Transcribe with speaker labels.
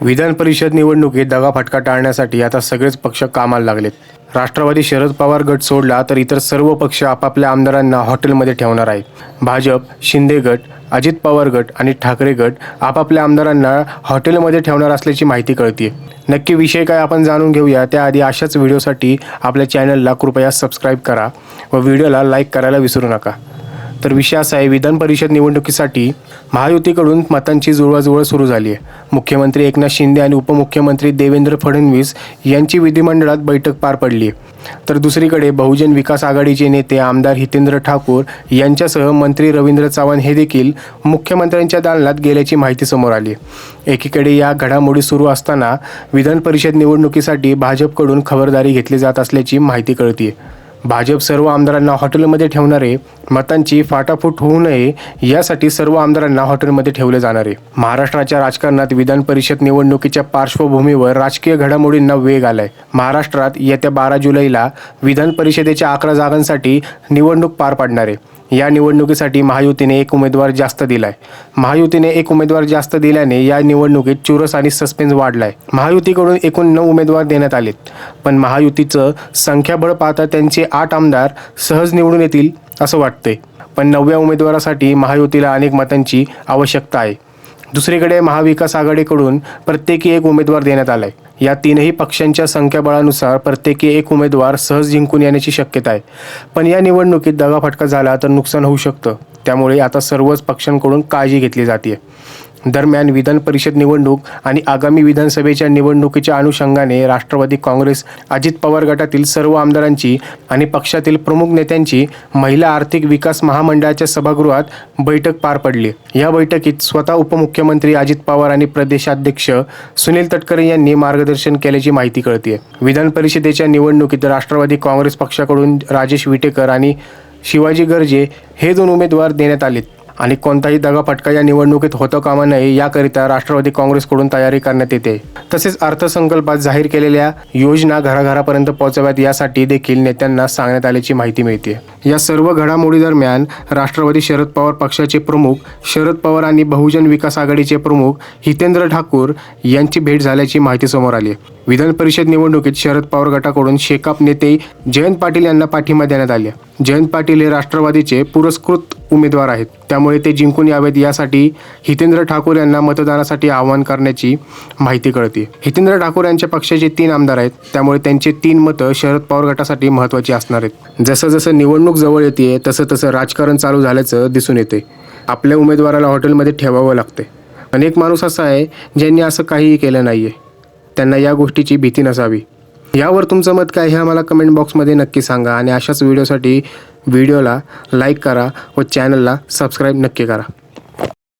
Speaker 1: विधान परिषद निवडणुकीत दगाफटका टाळण्यासाठी आता सगळेच पक्ष कामाला लागलेत. राष्ट्रवादी शरद पवार गट सोडला तर इतर सर्व पक्ष आपापल्या आमदारांना हॉटेलमध्ये ठेवणार आहेत. भाजप शिंदे गट अजित पवार गट आणि ठाकरे गट आपापल्या आमदारांना हॉटेलमध्ये ठेवणार असल्याची माहिती कळते नक्की विषय काय आपण जाणून घेऊया. त्याआधी अशाच व्हिडिओसाठी आपल्या चॅनलला कृपया सबस्क्राईब करा व व्हिडिओला लाईक करायला विसरू नका. तर विषय असा आहे विधान परिषद निवडणुकीसाठी महायुतीकडून मतांची जुळवाजुळव सुरू झाली आहे. मुख्यमंत्री एकनाथ शिंदे आणि उपमुख्यमंत्री देवेंद्र फडणवीस यांची विधिमंडळात बैठक पार पडली तर दुसरीकडे बहुजन विकास आघाडीचे नेते आमदार हितेंद्र ठाकूर यांच्यासह मंत्री रवींद्र चव्हाण हे देखील मुख्यमंत्र्यांच्या दालनात गेल्याची माहिती समोर आली एकीकडे या घडामोडी सुरू असताना विधान परिषद निवडणुकीसाठी भाजपकडून खबरदारी घेतली जात असल्याची माहिती कळते भाजप सर्व आमदारांना हॉटेलमध्ये ठेवणारे मतांची फाटाफूट होऊ नये यासाठी सर्व आमदारांना हॉटेलमध्ये ठेवले जाणार. आहे महाराष्ट्राच्या राजकारणात विधान परिषद निवडणुकीच्या पार्श्वभूमीवर राजकीय घडामोडींना वेग आलाय. महाराष्ट्रात येत्या बारा जुलैला विधान परिषदेच्या अकरा जागांसाठी निवडणूक पार पाडणारे. आहे या निवडणुकीसाठी महायुतीने एक उमेदवार जास्त दिलाय. महायुतीने एक उमेदवार जास्त दिल्याने या निवडणुकीत चुरस आणि सस्पेन्स वाढलाय. महायुतीकडून एकूण नऊ उमेदवार देण्यात आलेत. पण महायुतीचं संख्याबळ पाहता त्यांचे आठ आमदार सहज निवडून येतील असं वाटतंय. पण नवव्या उमेदवारासाठी महायुतीला अनेक मतांची आवश्यकता आहे. दुसरीकडे महाविकास आघाडीकडून प्रत्येकी एक उमेदवार देण्यात आलाय. या तीनही पक्षांच्या संख्याबळानुसार प्रत्येकी एक उमेदवार सहज जिंकून येण्याची शक्यता आहे. पण या निवडणुकीत दगाफटका झाला तर नुकसान होऊ शकतं. त्यामुळे आता सर्वच पक्षांकडून काळजी घेतली जाते दरम्यान विधान परिषद निवडणूक आणि आगामी विधानसभेच्या निवडणुकीच्या अनुषंगाने राष्ट्रवादी काँग्रेस अजित पवार गटातील सर्व आमदारांची आणि पक्षातील प्रमुख नेत्यांची महिला आर्थिक विकास महामंडळाच्या सभागृहात बैठक पार पडली. या बैठकीत स्वतः उपमुख्यमंत्री अजित पवार आणि प्रदेशाध्यक्ष सुनील तटकरे यांनी मार्गदर्शन केल्याची माहिती कळते विधान परिषदेच्या निवडणुकीत राष्ट्रवादी काँग्रेस पक्षाकडून राजेश विटेकर आणि शिवाजी गर्जे हे दोन उमेदवार देण्यात आलेत. आणि कोणताही दगाफटका या निवडणुकीत होतो कामा नये याकरिता राष्ट्रवादी काँग्रेसकडून तयारी करण्यात येते. तसेच अर्थसंकल्पात जाहीर केलेल्या योजना घराघरापर्यंत पोहोचव्यात यासाठी देखील नेत्यांना सांगण्यात आल्याची माहिती मिळते. या सर्व घडामोडी दरम्यान राष्ट्रवादी शरद पवार पक्षाचे प्रमुख शरद पवार आणि बहुजन विकास आघाडीचे प्रमुख हितेंद्र ठाकूर यांची भेट झाल्याची माहिती समोर आली. विधान परिषद निवडणुकीत शरद पवार गटाकडून शेकाप नेते जयंत पाटील यांना पाठिंबा देण्यात आले. जयंत पाटील हे राष्ट्रवादीचे पुरस्कृत उमेदवार आहेत. त्यामुळे ते जिंकून यावेत यासाठी हितेंद्र ठाकूर यांना मतदानासाठी आवाहन करण्याची माहिती कळते. हितेंद्र ठाकूर यांच्या पक्षाचे तीन आमदार आहेत. त्यामुळे त्यांचे तीन मतं शरद पवार गटासाठी महत्त्वाची असणार आहेत. जसं जसं निवडणूक जवळ येते तसं तसं राजकारण चालू झाल्याचं दिसून येते. आपल्या उमेदवाराला हॉटेलमध्ये ठेवावं लागते. अनेक माणूस असा आहे ज्यांनी असं काहीही केलं नाही आहे त्यांना या गोष्टीची भीती नसावी. यावर तुमचं मत काय हे आम्हाला कमेंट बॉक्समध्ये नक्की सांगा आणि अशाच व्हिडिओसाठी व्हिडिओला लाईक करा व चॅनलला सबस्क्राईब नक्की करा.